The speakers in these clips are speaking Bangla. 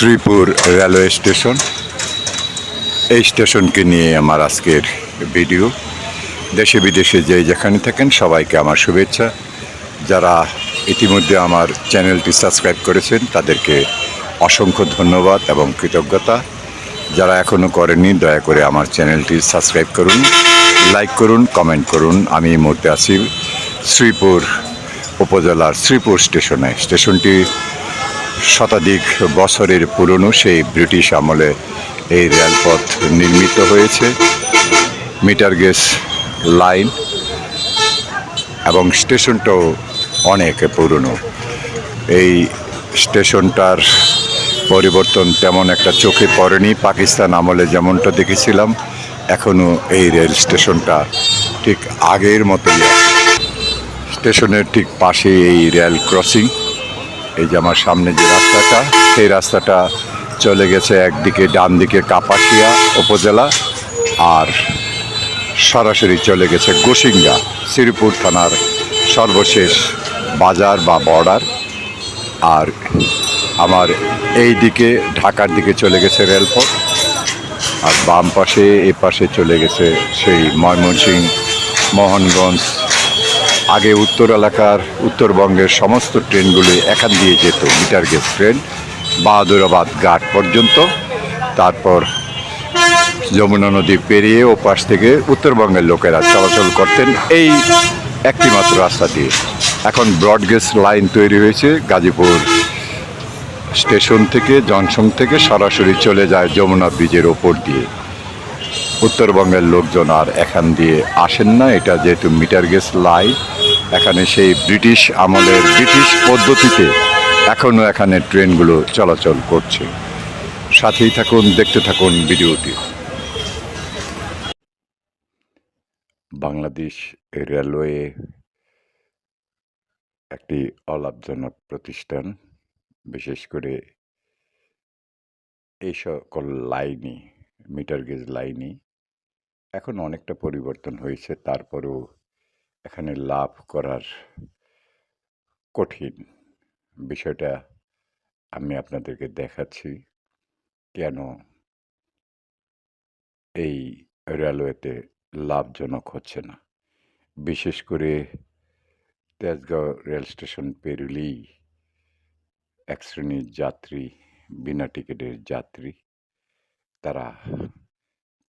Sreepur railway station. এই স্টেশনকে নিয়ে আমার আজকের ভিডিও। দেশে বিদেশে যে যেখানে থাকেন সবাইকে আমার শুভেচ্ছা। যারা ইতিমধ্যে আমার চ্যানেলটি সাবস্ক্রাইব করেছেন, তাদেরকে অসংখ্য ধন্যবাদ এবং কৃতজ্ঞতা। যারা এখনও করেনি দয়া করে আমার চ্যানেলটি সাবস্ক্রাইব করুন, লাইক করুন, কমেন্ট করুন। আমি এই মুহূর্তে আছি শ্রীপুর উপজেলার শ্রীপুর স্টেশনে। স্টেশনটি শতাধিক বছরের পুরনো সেই ব্রিটিশ আমলে এই রেলপথ নির্মিত হয়েছে। মিটার গেজ লাইন এবং স্টেশনটাও অনেক পুরনো। এই স্টেশনটার পরিবর্তন তেমন একটা চোখে পড়েনি। পাকিস্তান আমলে যেমনটা দেখেছিলাম এখনও এই রেল স্টেশনটা ঠিক আগের মতোই স্টেশনের ঠিক পাশে এই রেল ক্রসিং। এই যে আমার সামনে যে রাস্তাটা, সেই রাস্তাটা চলে গেছে একদিকে ডান দিকে কাপাসিয়া উপজেলা আর সরাসরি চলে গেছে গোসিঙ্গা শ্রীপুর থানার সর্বশেষ বাজার বা বর্ডার। আর আমার এই দিকে, ঢাকার দিকে চলে গেছে রেলপথ। আর বাম পাশে, এ পাশে চলে গেছে সেই ময়মনসিং মোহনগঞ্জ আগে উত্তর এলাকার উত্তরবঙ্গের সমস্ত ট্রেনগুলি এখান দিয়ে যেত, মিটার গেজ ট্রেন, বাহাদুরাবাদ ঘাট পর্যন্ত। তারপর যমুনা নদী পেরিয়ে ও পাশ থেকে উত্তরবঙ্গের লোকেরা চলাচল করতেন এই একটি মাত্র রাস্তা দিয়ে। এখন ব্রডগেজ লাইন তৈরি হয়েছে, গাজীপুর স্টেশন থেকে, জংশন থেকে সরাসরি চলে যায় যমুনা ব্রিজের ওপর দিয়ে। উত্তরবঙ্গের লোকজন আর এখান দিয়ে আসেন না, এটা যেহেতু মিটার গেজ লাইন। এখানে সেই ব্রিটিশ আমলের ব্রিটিশ পদ্ধতিতে এখনও এখানে ট্রেনগুলো চলাচল করছে। সাথেই থাকুন, দেখতে থাকুন ভিডিওটি। বাংলাদেশ রেলওয়ে একটি অলাভজনক প্রতিষ্ঠান, বিশেষ করে এই সকল লাইনই, মিটার গেজ লাইনই। এখন অনেকটা পরিবর্তন হয়েছে, তারপরেও এখানে লাভ করার কঠিন বিষয়টা আমি আপনাদেরকে দেখাচ্ছি। কেন এই রেলওয়েতে লাভজনক হচ্ছে না? বিশেষ করে তেজগাঁও রেল স্টেশন পেরুলেই এক শ্রেণির যাত্রী, বিনা টিকিটের যাত্রী, তারা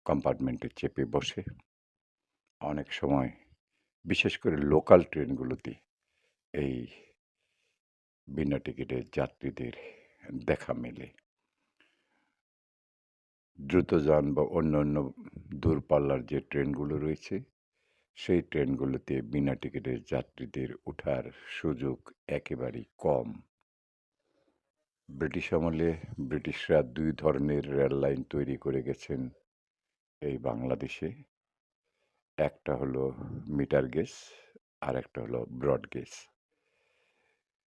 কম্পার্টমেন্টে চেপে বসে। অনেক সময় বিশেষ করে লোকাল ট্রেনগুলোতে এই বিনা টিকিটের যাত্রীদের দেখা মেলে। দ্রুতযান বা অন্য অন্য দূরপাল্লার যে ট্রেনগুলো রয়েছে, সেই ট্রেনগুলোতে বিনা টিকিটের যাত্রীদের ওঠার সুযোগ একেবারেই কম। ব্রিটিশ আমলে ব্রিটিশরা দুই ধরনের রেল লাইন তৈরি করে গেছেন এই বাংলাদেশে। একটা হলো মিটার গেজ আর একটা হলো ব্রড গেজ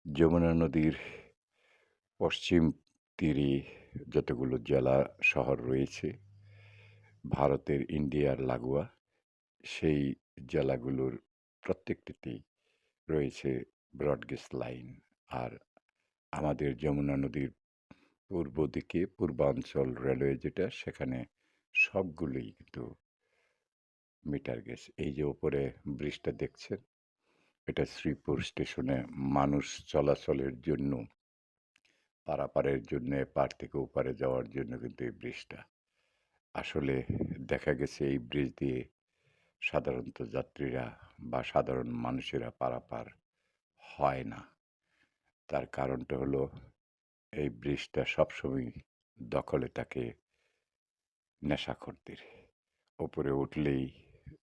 যমুনা নদীর পশ্চিম তীরে যতগুলো জেলা শহর রয়েছে, ভারতের ইন্ডিয়ার লাগোয়া, সেই জেলাগুলোর প্রত্যেকটিতেই রয়েছে ব্রডগেজ লাইন। আর আমাদের যমুনা নদীর পূর্ব দিকে, পূর্বাঞ্চল রেলওয়ে যেটা, সেখানে সবগুলোই কিন্তু মিটার গেজ এই যে ওপরে ব্রিজটা দেখছেন? এটা শ্রীপুর স্টেশনে মানুষ চলাচলের জন্য, পারাপারের জন্য, পার থেকে ওপারে যাওয়ার জন্য কিন্তু এই ব্রিজটা। আসলে দেখা গেছে এই ব্রিজ দিয়ে সাধারণত যাত্রীরা বা সাধারণ মানুষেরা পারাপার হয় না। তার কারণটা হলো, এই ব্রিজটা সবসময় দখলে থাকে নেশাখোরদের। ওপরে উঠলেই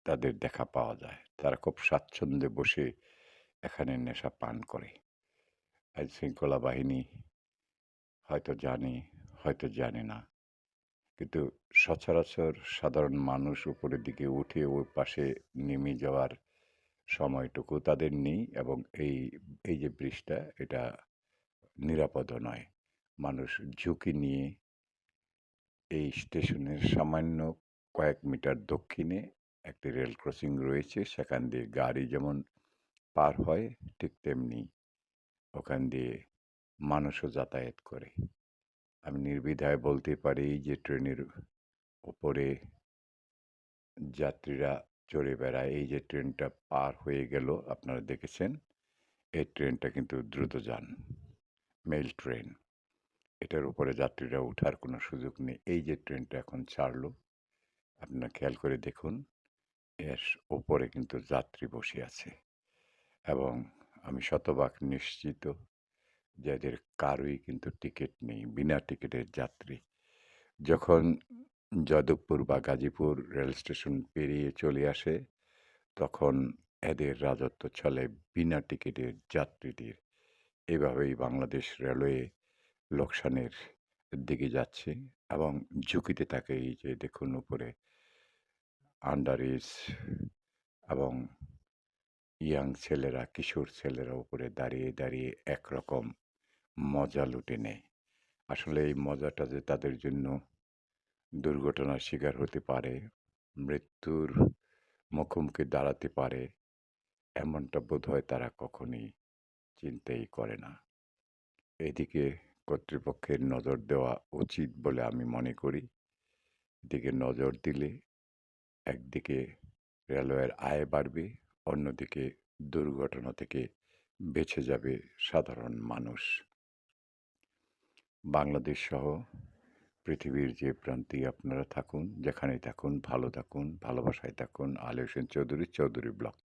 তাদের দেখা পাওয়া যায়। তারা খুব স্বাচ্ছন্দ্যে বসে এখানে নেশা পান করে। আইন শৃঙ্খলা বাহিনী হয়তো জানে হয়তো জানে না। কিন্তু সচরাচর সাধারণ মানুষ উপরের দিকে উঠে ওই পাশে নেমে যাওয়ার সময়টুকু তাদের নেই এবং এই এই যে ব্রিজটা, এটা নিরাপদও নয়। মানুষ ঝুঁকি নিয়ে এই স্টেশনের সামান্য কয়েক মিটার দক্ষিণে একটি রেল ক্রসিং রয়েছে, সেখান দিয়ে গাড়ি যেমন পার হয়, ঠিক তেমনি ওখান দিয়ে মানুষও যাতায়াত করে। আমি নির্বিধায় বলতে পারি যে ট্রেনের ওপরে যাত্রীরা চড়ে বেড়ায়। এই যে ট্রেনটা পার হয়ে গেল, আপনারা দেখেছেন, এই ট্রেনটা কিন্তু দ্রুতযান মেল ট্রেন এটার উপরে যাত্রীরা ওঠার কোনো সুযোগ নেই। এই যে ট্রেনটা এখন ছাড়লো, আপনারা খেয়াল করে দেখুন এর ওপরে কিন্তু যাত্রী বসে আছে। এবং আমি শতভাগ নিশ্চিত যে এদের কারোই কিন্তু টিকিট নেই, বিনা টিকিটের যাত্রী। যখন যাদবপুর বা গাজীপুর রেল স্টেশন পেরিয়ে চলে আসে, তখন এদের রাজত্ব চলে বিনা টিকিটের যাত্রীদের। এভাবেই বাংলাদেশ রেলওয়ে লোকসানের দিকে যাচ্ছে এবং ঝুঁকিতে থাকে এই যে দেখুন উপরে আন্ডার এজ এবং ইয়াং ছেলেরা, কিশোর ছেলেরা উপরে দাঁড়িয়ে দাঁড়িয়ে একরকম মজা লুটে নেয়। আসলে এই মজাটা যে তাদের জন্য দুর্ঘটনার শিকার হতে পারে, মৃত্যুর মুখোমুখি দাঁড়াতে পারে, এমনটা বোধ হয় তারা কখনই চিন্তাই করে না। এদিকে কর্তৃপক্ষের নজর দেওয়া উচিত বলে আমি মনে করি। এদিকে নজর দিলে একদিকে রেলওয়ের আয় বাড়বে, অন্যদিকে দুর্ঘটনা থেকে বেঁচে যাবে সাধারণ মানুষ। বাংলাদেশ সহ পৃথিবীর যে প্রান্তে আপনারা থাকুন, যেখানেই থাকুন, ভালো থাকুন, ভালোবাসায় থাকুন আলী হোসেন চৌধুরী চৌধুরী ব্লক।